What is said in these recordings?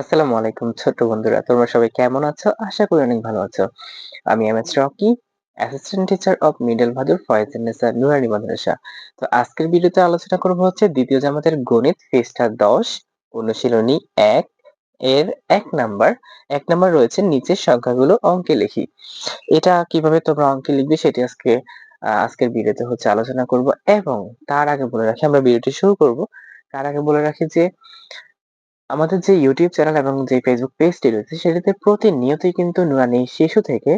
আসসালামু আলাইকুম ছোট্ট বন্ধুরা, তোমরা সবাই কেমন আছো? আশা করি অনেক ভালো আছো। আমি M S Rocky assistant teacher of middle Bhadur Fayezennesa Nurani মাদ্রাসা তো আজকের ভিডিওতে আলোচনা করব হচ্ছে দ্বিতীয় জামাতের গণিত পৃষ্ঠা দশ, অনুশীলনী এক, এর এক নাম্বার। এক নাম্বার রয়েছে নিচের সংখ্যাগুলো অঙ্কে লিখি। এটা কীভাবে তোমরা অঙ্কে লিখবে সেটি আজকে আজকের ভিডিওতে হচ্ছে আলোচনা করব এবং তার আগে বলে রাখি, আমরা ভিডিওটি শুরু করব। তার আগে বলে রাখি যে আমাদের যে ইউটিউব চ্যানেল এবং যে ফেসবুক পেজটি রয়েছে, সেটিতে প্রতিনিয়তই কিন্তু নুরানি শিশু থেকে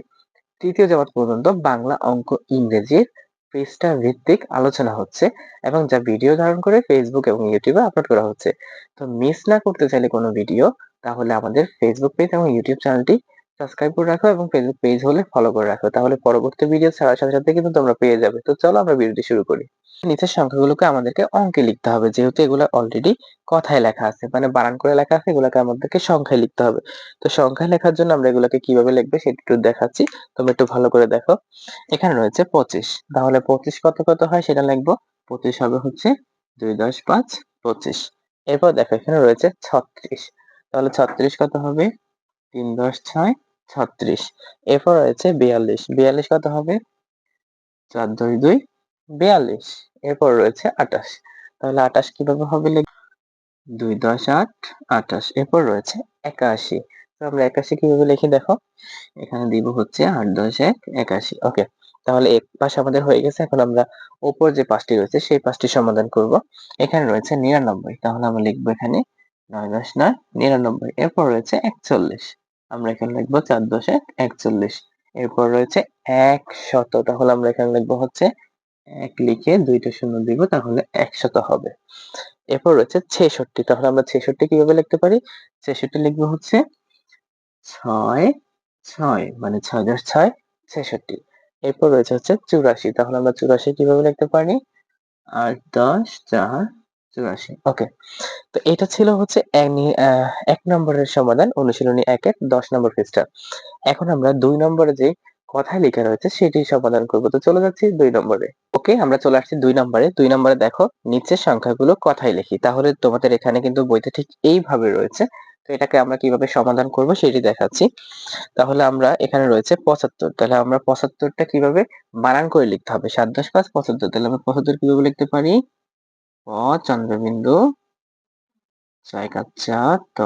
তৃতীয় জামাত পর্যন্ত বাংলা অঙ্ক ইংরেজির পেজটা ভিত্তিক আলোচনা হচ্ছে এবং যা ভিডিও ধারণ করে ফেসবুক এবং ইউটিউবে আপলোড করা হচ্ছে। তো মিস না করতে চাইলে কোনো ভিডিও তাহলে আমাদের ফেসবুক পেজ এবং ইউটিউব চ্যানেলটি সাবস্ক্রাইব করে রাখো এবং ফেসবুক পেজ হলে ফলো করে রাখো। তাহলে পরবর্তী ভিডিও ছাড়ার সাথে সাথে কিন্তু তোমরা পেয়ে যাবে। তো চলো আমরা ভিডিওটি শুরু করি। নিচের সংখ্যাগুলোকে আমাদেরকে অঙ্কে লিখতে হবে, যেহেতু এগুলো অলরেডি কথায় লেখা আছে। মানে বানান করে লেখা আছে, এগুলোকে আমাদেরকে সংখ্যায় লিখতে হবে। তো সংখ্যায় লেখার জন্য আমরা এগুলোকে কীভাবে লিখবে সেটা একটু দেখাচ্ছি। তোমরা একটু ভালো করে দেখো। এখানে রয়েছে পঁচিশ। তাহলে পঁচিশ কত কত হয় সেটা লিখব। পঁচিশ হবে হচ্ছে দুই দশ পাঁচ পঁচিশ। এরপর দেখো এখানে রয়েছে ছত্রিশ। তাহলে ছত্রিশ কত হবে? তিন দশ ছয় ছত্রিশ। এরপর রয়েছে বিয়াল্লিশ। বিয়াল্লিশ কত হবে? চার, দুই দুই, বিয়াল্লিশ। এরপর রয়েছে আটাশ তাহলে আটাশ কীভাবে হবে দুই, দশ, আট আটাশ এরপর রয়েছে একাশি। আমরা একাশি কীভাবে লিখি দেখো? এখানে দিব হচ্ছে আট, দশ, এক, একাশি। ওকে, তাহলে এক পাশ আমাদের হয়ে গেছে। এখন আমরা ওপর যে পাঁচটি রয়েছে, সেই পাঁচটি সমাধান করব। এখানে রয়েছে নিরানব্বই। তাহলে আমরা লিখব এখানে নয়, দশ, নয়, নিরানব্বই। এরপর রয়েছে একচল্লিশ। আমরা এখানে লিখব চার দশ এক একচল্লিশ। এরপর রয়েছে এক শত। তাহলে আমরা এখানে লিখব হচ্ছে এক লিখে দুইটা শূন্য দিব, তাহলে একশত হবে। এরপর রয়েছে ছেষট্টি। তাহলে আমরা ছেষট্টি কীভাবে লিখতে পারি? ছেষট্টি লিখব হচ্ছে ছয় ছয় মানে ছয় দশ ছয়, ছেষট্টি। এরপর রয়েছে হচ্ছে চুরাশি। তাহলে আমরা চুরাশি কীভাবে লিখতে পারি? আট দশ চার চুরাশি ওকে তো এটা ছিল হচ্ছে এক নম্বরের সমাধান, অনুশীলনী এক এক দশ নম্বর পৃষ্ঠা। এখন আমরা দুই নম্বরে যে কথায় লেখা রয়েছে সেটি সমাধান করব। তো চলে যাচ্ছি দুই নম্বরে। ওকে আমরা চলে আসছি দুই নম্বরে। দুই নম্বরে দেখো, নিচের সংখ্যাগুলো কথায় লিখি। তাহলে তোমাদের এখানে কিন্তু বইতে ঠিক এইভাবে রয়েছে। তো এটাকে আমরা কীভাবে সমাধান করব সেটি দেখাচ্ছি। তাহলে আমরা এখানে রয়েছে পঁচাত্তর। তাহলে আমরা পঁচাত্তরটা কীভাবে বানান করে লিখতে হবে? সাত দশ পাঁচ পঁচাত্তর। তাহলে আমরা পঁচাত্তর কীভাবে লিখতে পারি? প চন্দ্রবিন্দু। ছয় কাচ্চা ত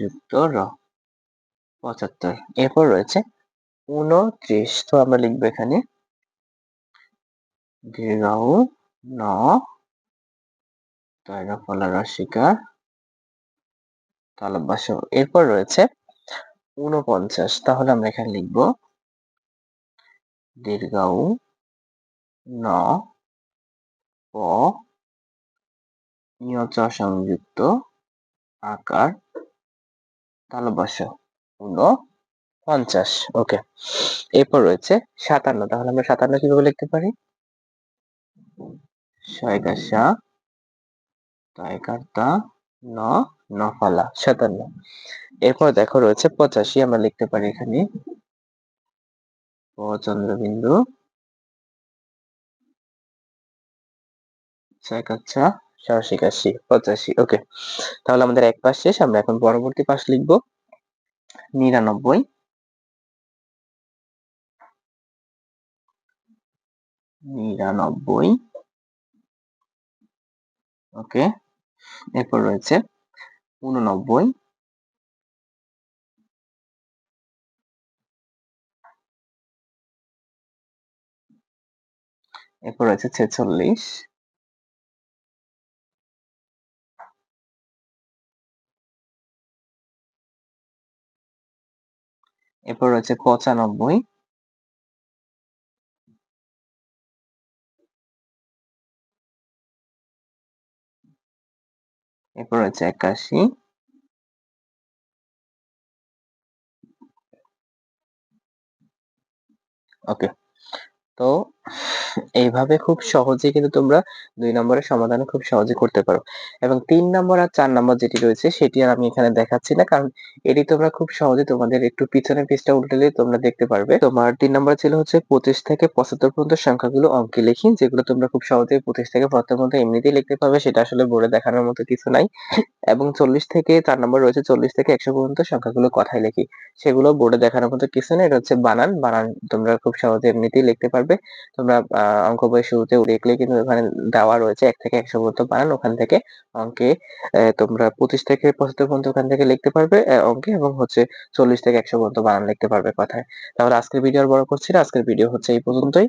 যুক্ত র। পঁচাত্তর। এরপর রয়েছে উনত্রিশ তো আমরা লিখব এখানে দীর্ঘাউ ন। রসিকা তালব্বাস এরপর রয়েছে উনপঞ্চাশ তাহলে আমরা এখানে লিখব দীর্ঘাউ ন, প নিয়চ সংযুক্ত আকার তালব্বাস উন পঞ্চাশ। ওকে এরপর রয়েছে সাতান্ন। তাহলে আমরা সাতান্ন কীভাবে লিখতে পারি? ছয়কাশা তয়কার্তা ন নফালা, সাতান্ন। এরপর দেখো রয়েছে পঁচাশি, আমরা লিখতে পারি এখানে। চন্দ্রবিন্দু ছয়কাচ্ছা সাহসিকাশি পঁচাশি ওকে তাহলে আমাদের এক পাশ শেষ, আমরা এখন পরবর্তী পাশ লিখব। নিরানব্বই। নিরানব্বই। ওকে এরপর রয়েছে উননব্বই এরপর রয়েছে ছেচল্লিশ। এরপর রয়েছে পঁচানব্বই। এরপর রয়েছে একাশি। ওকে তো এইভাবে খুব সহজেই কিন্তু তোমরা ২ নম্বরের সমাধান খুব সহজে করতে পারো। এবং ৩ নম্বর আর ৪ নম্বর যেটি রয়েছে, সেটি আর আমি এখানে দেখাচ্ছি না, কারণ এটি তোমরা খুব সহজে তোমাদের একটু পিছনের পেজটা উল্টালে তোমরা দেখতে পারবে। তোমার ৩ নম্বরে ছিল হচ্ছে ২৫ থেকে ৭৫ পর্যন্ত সংখ্যাগুলো অঙ্কে লিখি, যেগুলো তোমরা খুব সহজেই ২৫ থেকে ৭৫ পর্যন্ত এমনিতেই লিখতে পারবে, সেটা আসলে বোর্ডে দেখানোর মতো কিছু নাই। এবং ৪০ থেকে চার নম্বর রয়েছে ৪০ থেকে ১০০ পর্যন্ত সংখ্যাগুলো কথায় লিখি, সেগুলো বোর্ডে দেখানোর মতো কিছু নেই, এটা হচ্ছে বানান। বানান তোমরা খুব সহজে এমনিতেই লিখতে পারবে। তোমরা অঙ্ক বইয়ের শুরুতে দেখলে কিন্তু ওখানে দেওয়া রয়েছে এক থেকে একশো পর্যন্ত বানান। ওখান থেকে অঙ্কে তোমরা পঁচিশ থেকে পঁচাত্তর পর্যন্ত ওখান থেকে লিখতে পারবে অঙ্কে এবং হচ্ছে চল্লিশ থেকে একশো পর্যন্ত বানান লিখতে পারবে কথায়। তাহলে আজকের ভিডিও আর বড় করছি না, আজকের ভিডিও হচ্ছে এই পর্যন্তই।